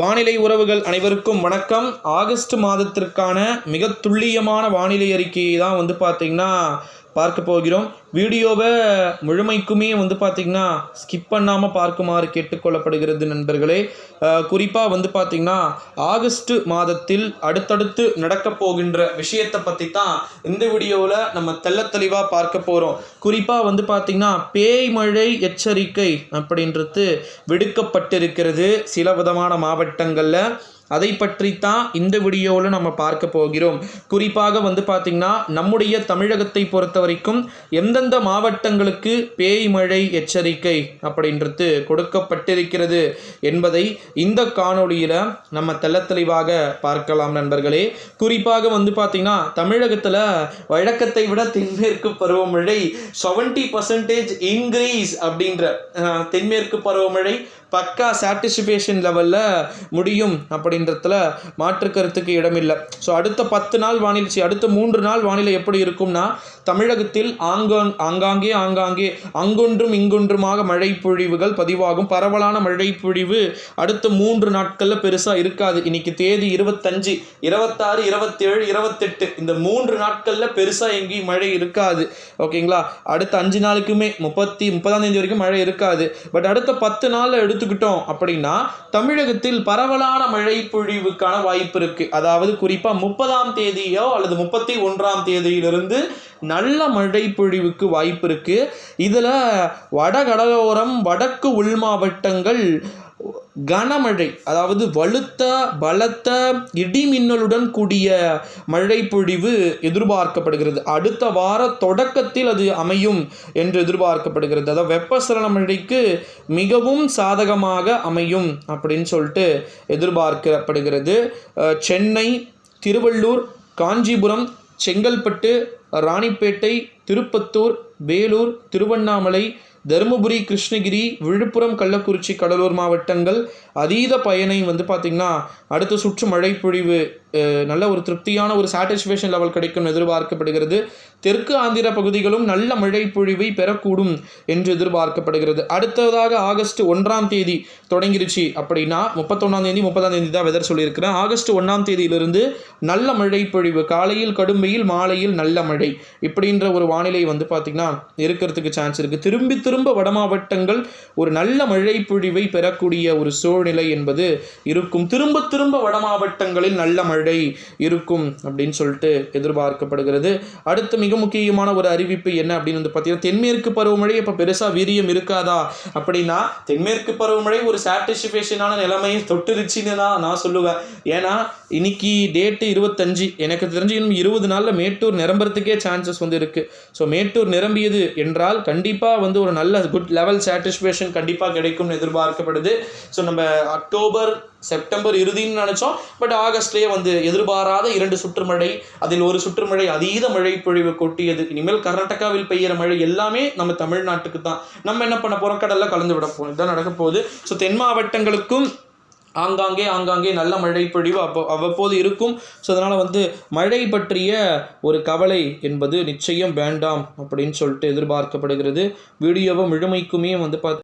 வானிலை உறவுகள் அனைவருக்கும் வணக்கம். ஆகஸ்ட் மாதத்திற்கான மிக துல்லியமான வானிலை அறிக்கையை தான் வந்து பார்த்திங்கன்னா பார்க்க போகிறோம். வீடியோவை முழுமைக்குமே வந்து பார்த்திங்கன்னா ஸ்கிப் பண்ணாமல் பார்க்குமாறு கேட்டுக்கொள்ளப்படுகிறது நண்பர்களே. குறிப்பாக வந்து பார்த்திங்கன்னா ஆகஸ்ட் மாதத்தில் அடுத்தடுத்து நடக்கப் போகின்ற விஷயத்தை பற்றி தான் இந்த வீடியோவில் நம்ம தெள்ளத் தெளிவாக பார்க்க போகிறோம் குறிப்பாக வந்து பார்த்திங்கன்னா பேய் மழை எச்சரிக்கை அப்படின்றது விடுக்கப்பட்டிருக்கிறது. சில விதமான மாவட்டங்களில் அதை பற்றித்தான் இந்த வீடியோவில் நம்ம பார்க்க போகிறோம். குறிப்பாக வந்து பார்த்திங்கன்னா நம்முடைய தமிழகத்தை பொறுத்த வரைக்கும் எந்தெந்த மாவட்டங்களுக்கு பேய் மழை எச்சரிக்கை அப்படின்றது கொடுக்கப்பட்டிருக்கிறது என்பதை இந்த காணொளியில் நம்ம தெள்ளத்தெளிவாக பார்க்கலாம் நண்பர்களே. குறிப்பாக வந்து பார்த்திங்கன்னா தமிழகத்தில் வழக்கத்தை விட தென்மேற்கு பருவமழை செவன்ட்டி பர்சன்டேஜ் இன்க்ரீஸ் அப்படின்ற தென்மேற்கு பருவமழை பக்கா சாட்டிஸ்ஃபேஷன் லெவலில் முடியும் அப்படின்றதுல மாற்று கருத்துக்கு இடமில்லை. ஸோ அடுத்த பத்து நாள் வானிலை சி, அடுத்த மூன்று நாள் வானிலை எப்படி இருக்கும்னா தமிழகத்தில் ஆங்காங் ஆங்காங்கே ஆங்காங்கே அங்கொன்றும் இங்கொன்றுமாக மழை பொழிவுகள் பதிவாகும். பரவலான மழை பொழிவு அடுத்த மூன்று நாட்களில் பெருசாக இருக்காது. இன்னைக்கு தேதி இருபத்தஞ்சு இருபத்தாறு இருபத்தேழு இருபத்தெட்டு இந்த மூன்று நாட்களில் பெருசாக எங்கேயும் மழை இருக்காது. ஓகேங்களா அடுத்த அஞ்சு நாளுக்குமே முப்பத்தி முப்பதாம் தேதி வரைக்கும் மழை இருக்காது. பட் அடுத்த பத்து நாளில் எடுத்துக்கிட்டோம் அப்படின்னா தமிழகத்தில் பரவலான மழை பொழிவுக்கான வாய்ப்பு இருக்கு. அதாவது குறிப்பாக முப்பதாம் தேதியோ அல்லது முப்பத்தி ஒன்றாம் தேதியிலிருந்து நல்ல மழை பொழிவுக்கு வாய்ப்பு இருக்கு. இதில் வடகடலோரம் வடக்கு உள் மாவட்டங்கள் கனமழை அதாவது வலுத்த பலத்த இடிமின்னலுடன் கூடிய மழை பொழிவு எதிர்பார்க்கப்படுகிறது. அடுத்த வார தொடக்கத்தில் அது அமையும் என்று எதிர்பார்க்கப்படுகிறது. அதாவது வெப்பசலன மழைக்கு மிகவும் சாதகமாக அமையும் அப்படின்னு சொல்லிட்டு எதிர்பார்க்கப்படுகிறது. சென்னை திருவள்ளூர் காஞ்சிபுரம் செங்கல்பட்டு ராணிப்பேட்டை திருப்பத்தூர் வேலூர் திருவண்ணாமலை தருமபுரி கிருஷ்ணகிரி விழுப்புரம் கள்ளக்குறிச்சி கடலூர் மாவட்டங்கள் அதீத பயனை வந்து பார்த்திங்கன்னா அடுத்த சுற்று மழை பொழிவு நல்ல ஒரு திருப்தியான ஒரு சாட்டிஸ்ஃபேக்ஷன் லெவல் கிடைக்கும் எதிர்பார்க்கப்படுகிறது. தெற்கு ஆந்திர பகுதிகளும் நல்ல மழை பொழிவை பெறக்கூடும் என்று எதிர்பார்க்கப்படுகிறது. அடுத்ததாக ஆகஸ்ட் ஒன்றாம் தேதி தொடங்கிருச்சு அப்படின்னா முப்பத்தொன்னாம் தேதி முப்பதாம் தேதி தான் வெதர் சொல்லியிருக்கிறேன். ஆகஸ்ட் ஒன்றாம் தேதியிலிருந்து நல்ல மழை பொழிவு காலையில் கடும் வெயில் மாலையில் நல்ல மழை இப்படின்ற ஒரு வானிலை வந்து பார்த்திங்கன்னா இருக்கிறதுக்கு சான்ஸ் இருக்குது திரும்பி திரும்ப வட வடமாவட்டங்கள் ஒரு நல்ல மழை பொழிவை பெறக்கூடிய ஒரு சூழ்நிலை என்பது இருக்கும். திரும்ப திரும்ப வடமாவட்டங்களில் நல்ல மழை இருக்கும் அப்படின்னு சொல்லிட்டு எதிர்பார்க்கப்படுகிறது. அடுத்து மிக முக்கியமான ஒரு அறிவிப்பு என்ன அப்படின்னு வந்து பார்த்தீங்கன்னா தென்மேற்கு பருவமழை இப்போ பெருசாக வீரியம் இருக்காதா அப்படின்னா தென்மேற்கு பருவமழை ஒரு சாட்டிஸ்ஃபேஷனான நிலைமையை தொட்டுருச்சுன்னு தான் நான் சொல்லுவேன். ஏன்னா இன்னைக்கு டேட்டு இருபத்தஞ்சு. எனக்கு தெரிஞ்சு இன்னும் இருபது நாளில் மேட்டூர் நிரம்புறதுக்கே சான்சஸ் வந்து இருக்குது ஸோ மேட்டூர் நிரம்பியது என்றால் கண்டிப்பாக வந்து ஒரு நல்ல குட் லெவல் சாட்டிஸ்ஃபேக்ஷன் கண்டிப்பாக கிடைக்கும்னு எதிர்பார்க்கப்படுது. ஸோ நம்ம அக்டோபர் செப்டம்பர் இறுதின்னு நினச்சோம். பட் ஆகஸ்ட்லேயே வந்து எதிர்பாராத இரண்டு சுற்றுமழை அதில் ஒரு சுற்றுமழை அதீத மழை பொழிவு கொட்டியது. இனிமேல் கர்நாடகாவில் பெய்கிற மழை எல்லாமே நம்ம தமிழ்நாட்டுக்கு தான் நம்ம என்ன பண்ண போகிறோம் கடலில் கலந்து விட போகிறோம் இதுதான் நடக்க போகுது. ஸோ தென் மாவட்டங்களுக்கும் ஆங்காங்கே ஆங்காங்கே நல்ல மழை பொழிவு அப்போ அவ்வப்போது இருக்கும். ஸோ அதனால் வந்து மழை பற்றிய ஒரு கவலை என்பது நிச்சயம் வேண்டாம் அப்படின்னு சொல்லிட்டு எதிர்பார்க்கப்படுகிறது. வீடியோவை முழுமைக்குமே வந்து பார்த்து